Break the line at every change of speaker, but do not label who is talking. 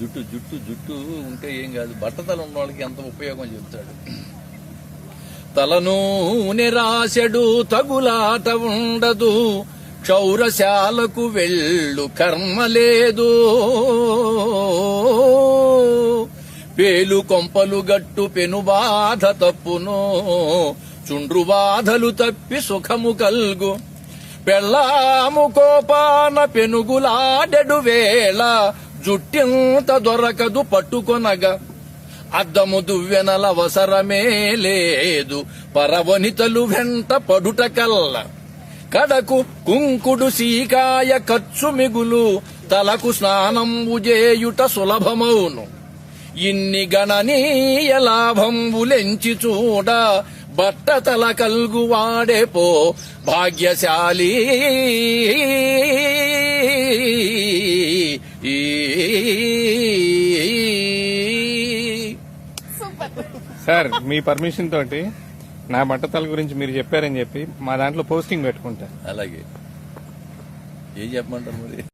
జుట్టు జుట్టు జుట్టు ఉంటే ఏం కాదు. బట్టతల ఉన్న వాళ్ళకి ఎంత ఉపయోగం చెప్తాడు. తలను నిరాశడు తగులాట ఉండదు. క్షౌరశాలకు వెళ్ళు కర్మ లేదు. పేలు కొంపలు గట్టు పెను బాధ తప్పును. చుండ్రు బాధలు తప్పి సుఖము కల్గు. పెళ్ళాము కోపాన పెనుగులాడెడు వేళ. జుట్టెంత దొరకదు పట్టుకొనగా. అద్దము దువ్వెనల అవసరమే లేదు. పరవనితలు వెంట పడుట కల్ల. కడకు కుంకుడు సీకాయ ఖర్చు మిగులు. తలకు స్నానంబు చేయుట సులభమౌను. ఇన్ని గణనీయ లాభంబులెంచి చూడ. బట్టతల కల్గు వాడే పో భాగ్యశాలి
సార్ మీ పర్మిషన్ తోటి నా బట్టతల గురించి మీరు చెప్పారని చెప్పి మా దాంట్లో పోస్టింగ్ పెట్టుకుంటా.
అలాగే. ఏం చెప్పమంటారు మరి?